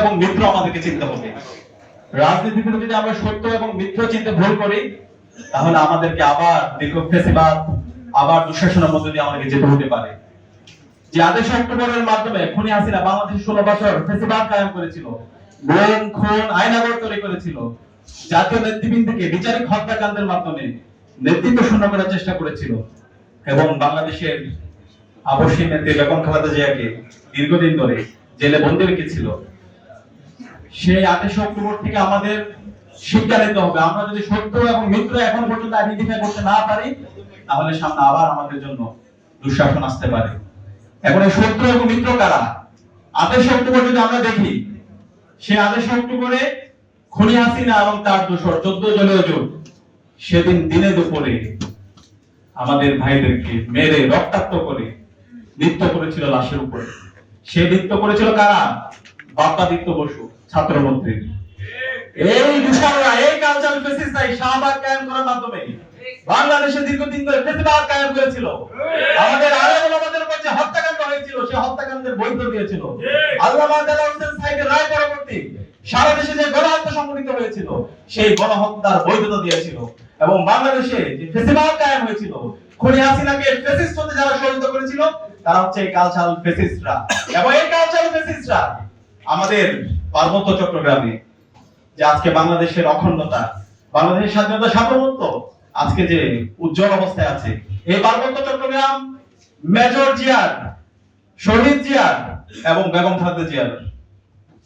এবং মিত্র আমাদেরকে চিনতে হবে। রাজনীতিতে যদি আমরা সত্য এবং মিথ্য চিনতে ভুল করি, তাহলে আমাদেরকে আবার দীর্ঘ আবার দুঃশাসনের মধ্যে দিয়ে আমাদেরকে যেতে হতে পারে। যে আদেশ অক্টোবরের মাধ্যমে খুনি হাসিনা বাংলাদেশ ষোলো বছর ফেসিবাদ কায়েম করেছিল গুম খুন, আইনাগর তৈরি করেছিল। জাতীয় নেতৃবৃন্দকে বিচারিক হত্যাকাণ্ডের মাধ্যমে নেতৃত্ব শূন্য করার চেষ্টা করেছিল। এবং বাংলাদেশের আবশ্যিক নেত্রী বেগম জিয়াকে দীর্ঘদিন ধরে জেলে বন্দি রেখেছিল। সেই আদেশ অক্টোবর থেকে আমাদের শিক্ষা নিতে হবে। আমরা যদি সত্য এবং মিত্র এখন পর্যন্ত আইডেন্টিফাই করতে না পারি, তাহলে সামনে আবার আমাদের জন্য দুঃশাসন আসতে পারে। এখন এই সত্য এবং মিত্র কারা? আদেশ অক্টোবর যদি আমরা দেখি সে আদেশ অক্টোবরে খুনি হাসিনা এবং তার দোষর চোদ্দ জলীয় জোট সেদিন দিনে দুপুরে আমাদের ভাইদেরকে মেরে রক্তাক্ত করে নৃত্য করেছিল লাশের উপরে। সে নৃত্য করেছিল কারা? বাপ্পাদিত্য বসু। ছাত্রমন্ত্রী। এই দূষণরা এই কালচার ফেসিসরা এই শাহবাগ কায়েম করার মাধ্যমে বাংলাদেশে দীর্ঘদিন ধরে ফেসিবাদ কায়েম করেছিল। আমাদের আলেম ওলামাদের উপর যে হত্যাকাণ্ড হয়েছিল সেই হত্যাকাণ্ডের বৈধ দিয়েছিল। আল্লামা দেলাওয়ার হোসেন সাহেবের রায় পরবর্তী সারা দেশে যে গণহত্যা সংঘটিত হয়েছিল, সেই গণহত্যার বৈধতা দিয়েছিল। এবং বাংলাদেশে যে ফেসিবাদ কায়েম হয়েছিল, খুনি হাসিনাকে ফেসিস্ট হতে যারা সহযোগিতা করেছিল, তারা হচ্ছে এই কালচারাল ফেসিস্টরা এবং এই কালচারাল ফেসিস্টরা আমাদের পার্বত্য চট্টগ্রামে যে আজকে বাংলাদেশের অখণ্ডতা, বাংলাদেশের স্বাধীনতা সার্বভৌমত্ব আজকে যে উজ্জ্বল অবস্থায় আছে, এই পার্বত্য চট্টগ্রাম মেজর জিয়ার, শহীদ জিয়ার এবং বেগম খালেদা জিয়ার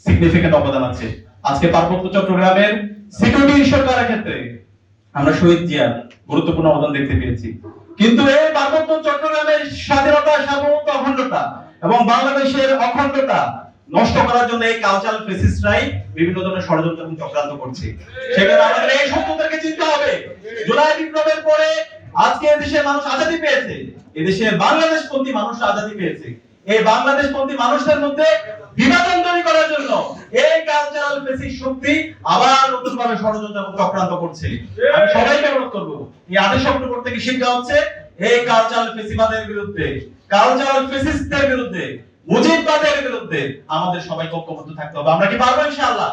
সিগনিফিকেন্ট অবদান আছে। আজকে পার্বত্য চট্টগ্রামের সিকিউরিটি ইস্যুর করার ক্ষেত্রে আমরা শহীদ জিয়ার গুরুত্বপূর্ণ অবদান দেখতে পেয়েছি। কিন্তু এই পার্বত্য চট্টগ্রামের স্বাধীনতা, সার্বভৌমত্ব, অখণ্ডতা এবং বাংলাদেশের অখণ্ডতা নষ্ট করার জন্য এই কালচারাল ফেসিস্টরাই বিভিন্ন ধরনের ষড়যন্ত্র এবং চক্রান্ত করছে। সেখানে আমাদের এই শত্রুদেরকে চিনতে হবে। জুলাই বিপ্লবের পরে আজকে দেশের মানুষ আজাদি পেয়েছে। এদেশের বাংলাদেশ পন্থী মানুষ আজাদি পেয়েছে। এই বাংলাদেশ পন্থী মানুষদের মধ্যে বিভাজন তৈরি করার জন্য এই কালচারাল ফেসিস শক্তি আবার নতুন ভাবে ষড়যন্ত্র এবং চক্রান্ত করছে। আমি সবাইকে অনুরোধ করব, এই আদেশ অক্টোবর থেকে শিক্ষা হচ্ছে। এই কালচারাল ফেসিবাদের বিরুদ্ধে কালচারাল ফেসিস্টদের বিরুদ্ধে মুজিববাদের বিরুদ্ধে আমাদের সবাই ঐক্যবদ্ধ থাকতে হবে। আমরা কি পারব ইনশাআল্লাহ।